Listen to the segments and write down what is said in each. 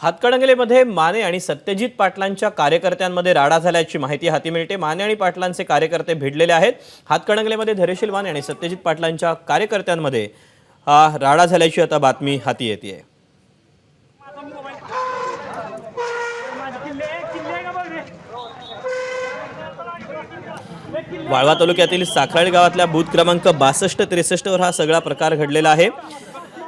हातकणंगलेमध्ये माने आणि सत्यजित पाटलांच्या कार्यकर्त्यांमध्ये राडा झाल्याची माहिती हाती मिळते. माने आणि पाटलांचे कार्यकर्ते भिडलेले आहेत. हातकणंगलेमध्ये धैर्यशील माने आणि सत्यजित पाटलांच्या कार्यकर्त्यांमध्ये हा राडा झाल्याची आता बातमी हाती येते वाळवा तालुक्यातील साखराळी गावातल्या बूथ क्रमांक बासष्ट त्रेसष्टवर हा सगळा प्रकार घडलेला आहे.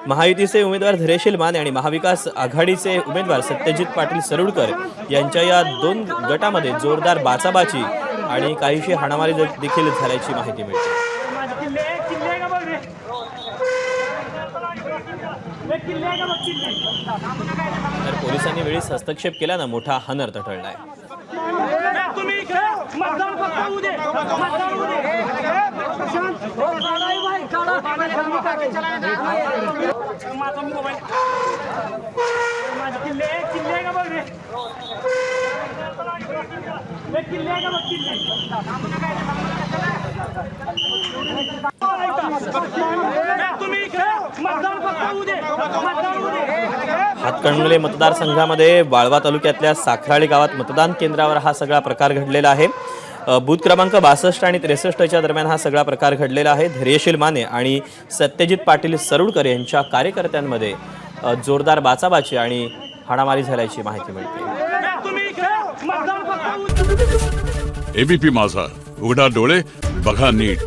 महायुतीचे उमेदवार धैर्यशील माने आणि महाविकास आघाडीचे उमेदवार सत्यजित पाटील सरुडकर यांच्या या दोन गटामध्ये जोरदार बाचाबाची आणि काहीशी हाणामारी देखील झाल्याची माहिती मिळते. तर पोलिसांनी वेळीच हस्तक्षेप केल्यानं मोठा अनर्थ टळलाय तुम्ही इकडे मतदान फक्त होऊ दे मतदान होऊ दे माझा मोबाईल माझे किल्ले किल्ले आहे का बघ रे किल्ले आहे का बघ किल्ले तुम्ही मतदान दे हातकणंगले मतदारसंघामध्ये वाळवा तालुक्यातल्या साखराळी गावात मतदान केंद्रावर हा सगळा प्रकार घडलेला आहे. बूथ क्रमांक बासष्ट आणि त्रेसष्टच्या दरम्यान हा सगळा प्रकार घडलेला आहे. धैर्यशील माने आणि सत्यजित पाटील सरुडकर यांच्या कार्यकर्त्यांमध्ये जोरदार बाचाबाची आणि हाणामारी झाल्याची माहिती मिळते. एबीपी माझा. उघडा डोळे बघा नीट.